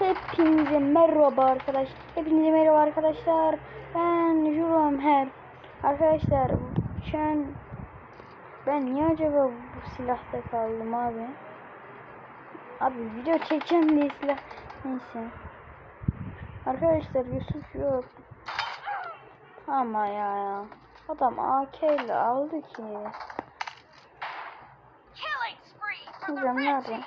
Hepinize merhaba arkadaş. Hepinize merhaba arkadaşlar. Ben Jurom her. Arkadaşlar şu an ben niye acaba bu silahta kaldım abi? Abi video çekeceğim diye silah neyse. Arkadaşlar Yusuf yok. Ama ya. Adam AK ile aldı ki. Hocam red nerede?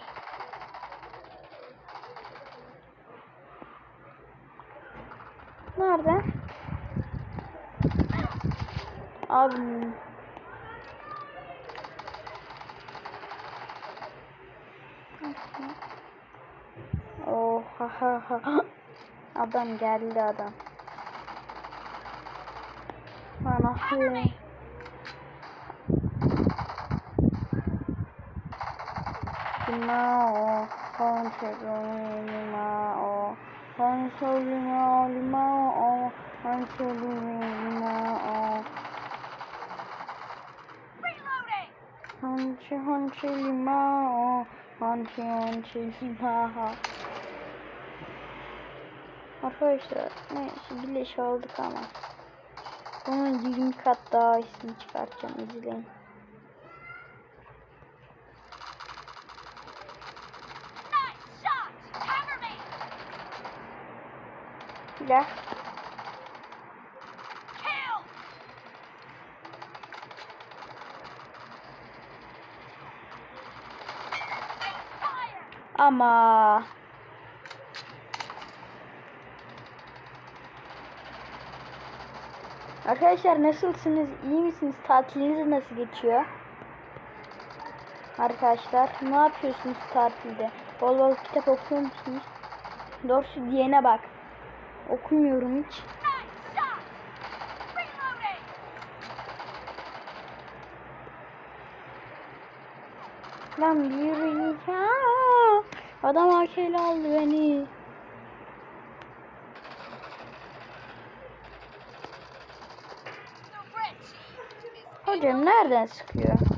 Nerede? Abi. Oh ha ha ha. Adam geldi adam. Bana hı. Limao, conchego, limao, concho limao, limao, concho limao, Reloading. concho concho limao, concho concho limao. Arkadaşlar neyse birleş aldık ama. Bunun 20 kat daha iyisini çıkartacağım izleyin. Fire. Ama Arkadaşlar nasılsınız? İyi misiniz? Tatiliniz nasıl geçiyor? Arkadaşlar ne yapıyorsunuz tatilde? Bol bol kitap okuyor musunuz? Doğrusu diyene bak. Okumuyorum hiç. Lan bir yürü. Aa! Adam AK'yle aldı beni. Hocam nereden sıkıyor?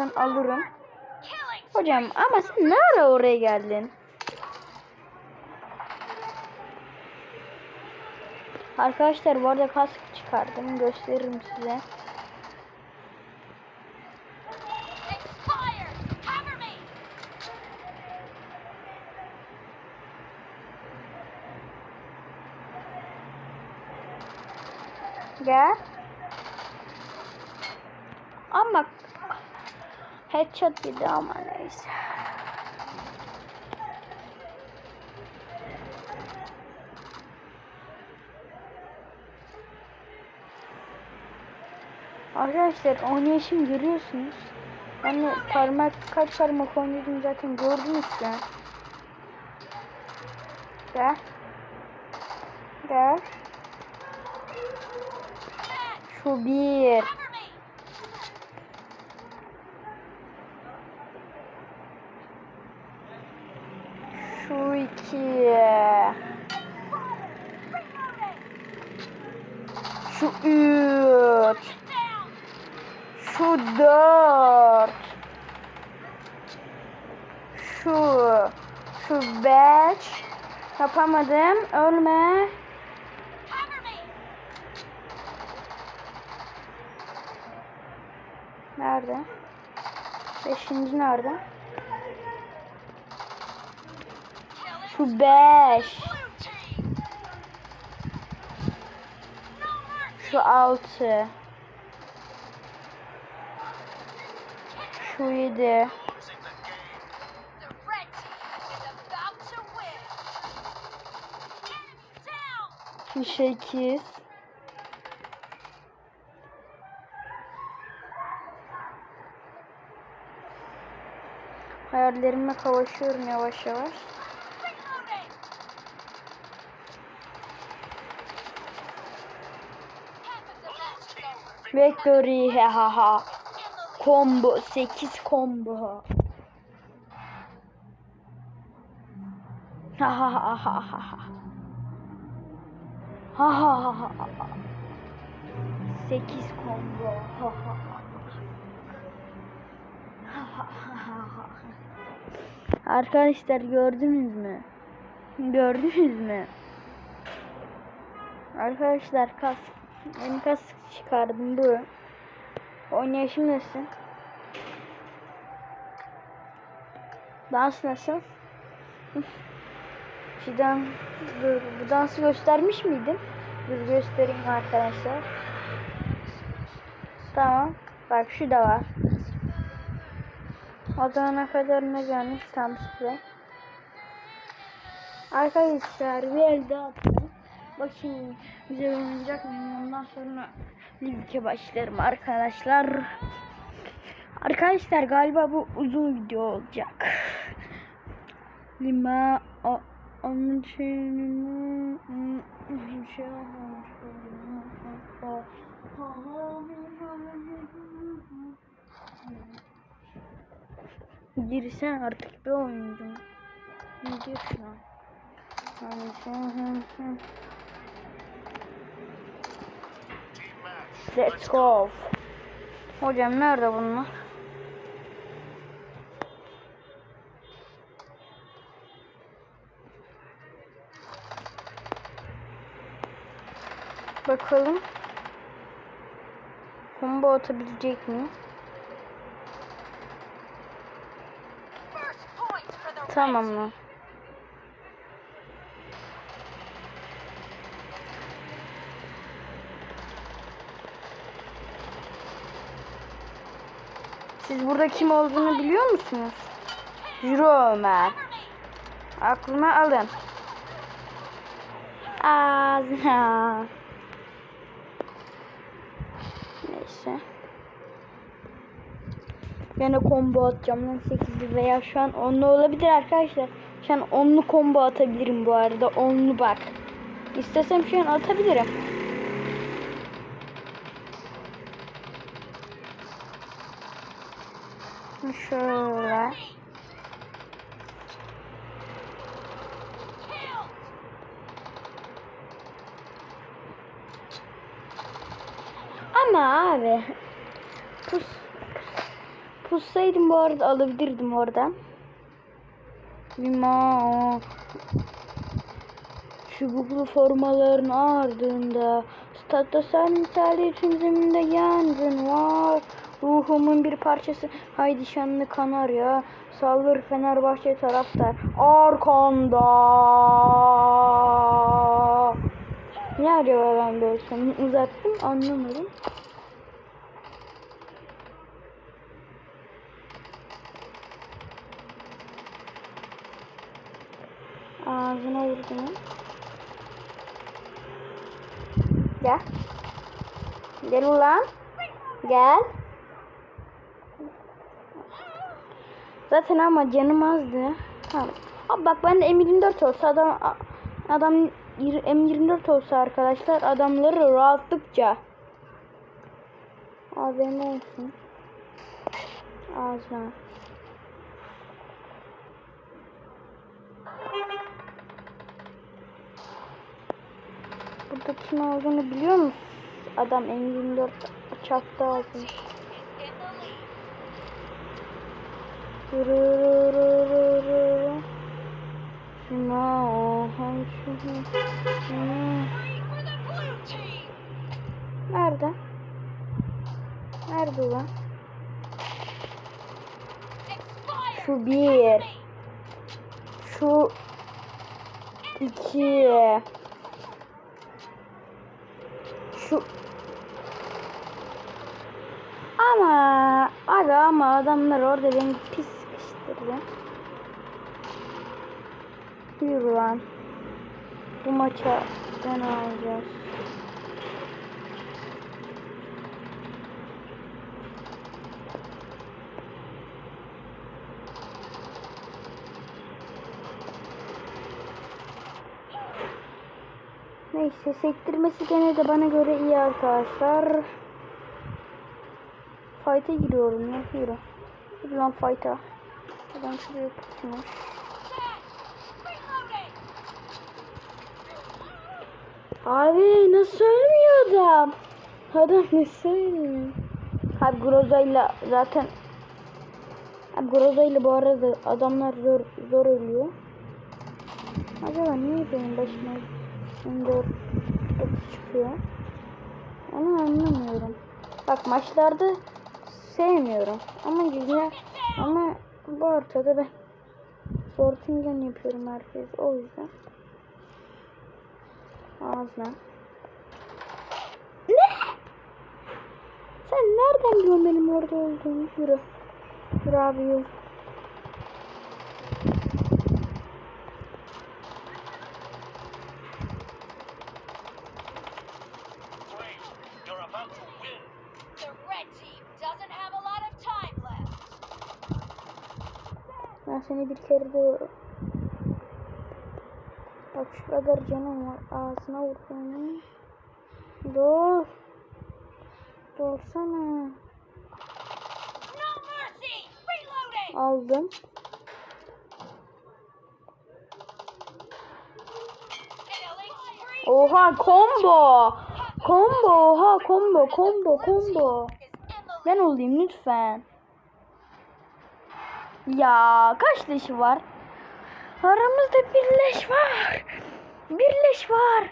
Bir şuradan alırım. Hocam ama sen ne ara oraya geldin? Arkadaşlar bu arada kask çıkardım. Gösteririm size. Gel. Ama headshot yedi ama neyse. Arkadaşlar oynayışım görüyorsunuz. De parmak kaç parmak oynadım zaten gördünüz ya. Gel. Gel. Şu bir. Cover me. Şu iki. Reloading. Şu üç. Down. Şu dört. Şu. Şu beş. Yapamadım. Ölme. Nerede? Beşinci nerede? Şu beş. Şu altı. Enemy down. Şu sekiz. Hayallerime kavuşuyorum yavaş yavaş. Victory he ha ha. Combo 8 combo. Ha ha ha ha ha ha. Ha ha ha ha ha. 8 combo. Arkadaşlar gördünüz mü? Gördünüz mü? Arkadaşlar kas en kas çıkardım bu. Oynayışım nasıl? Dans nasıl? Şu dan, dur, bu dansı göstermiş miydim? Dur göstereyim arkadaşlar. Tamam. Bak şu da var. O zamana kadar ne gelmiş tam size. Arkadaşlar bir elde attım. Bakayım güzel oynayacak mıyım? Ondan sonra lige başlarım arkadaşlar. Arkadaşlar galiba bu uzun video olacak. Lima o, onun şeyini şey Girsen artık bir oyuncu. Gir şu an. Let's go. Hocam nerede bunlar? Bakalım. Combo atabilecek mi? Tamam Reds. Siz burada kim olduğunu biliyor musunuz? Juro Ömer. Aklıma alın. Ağzına. Neyse. Yine combo atacağım lan 8'li veya şu an 10'lu olabilir arkadaşlar. Şu an 10'lu combo atabilirim bu arada. 10'lu bak. İstesem şu an atabilirim. Şöyle. Ama abi pus, pus pussaydım bu arada alabilirdim oradan. Lima çubuklu formaların ardında statta sen misali tüm zeminde yangın var. Ruhumun bir parçası haydi şanlı kanarya saldır Fenerbahçe taraftar arkanda. Ne acaba ben böyle uzattım anlamadım. Ağzına vurdum. Gel. Gel ulan. Gel. Zaten ama canım azdı. Tamam. Abi bak ben de M24 olsa adam adam M24 olsa arkadaşlar adamları rahatlıkça AVM olsun. Ağzına. Burada kim olduğunu biliyor musun? Adam M24 çaktı ağzını. Nerede? Nerede? Expired. Şu bir. Şu iki. Şu ama abi ama adamlar orada beni pis sıkıştırdı. Yürü lan. Bu maça ben alacağız. Neyse sektirmesi gene de bana göre iyi arkadaşlar. Fight'a giriyorum ya yürü. Yürü lan fight'a. Adam şuraya tutmuş. Abi nasıl ölmüyor adam? Adam ne söylüyor? Abi Groza'yla zaten Abi Groza'yla bu arada adamlar zor zor ölüyor. Acaba niye benim başıma M4 çıkıyor? Onu anlamıyorum. Bak maçlarda sevmiyorum. Ama güzel. Ama bu ortada ben sortingen yapıyorum herkes. O yüzden. Ağzına. Ne? Sen nereden biliyorsun benim orada olduğumu? Yürü. Yürü abi yürü. De Bak şu kadar canım var. Ağzına vur. Dur. Dursana. Aldım. Oha combo. Combo oha combo combo combo. Ben olayım lütfen. Ya kaç leşi var? Aramızda bir leş var. Bir leş var.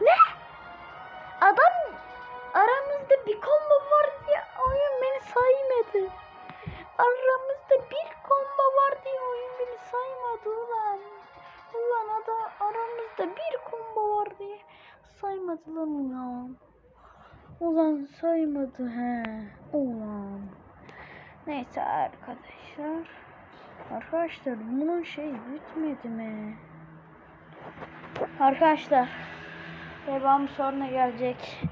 Ne? Adam aramızda bir combo var diye oyun beni saymadı. Aramızda bir combo var diye oyun beni saymadı ulan. Ulan adam aramızda bir combo var diye saymadı lan ulan. Ulan saymadı he. Ulan. Neyse arkadaşlar. Arkadaşlar bunun şey bitmedi mi? Arkadaşlar. Devam sonra gelecek.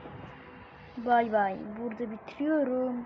Bay bay. Burada bitiriyorum.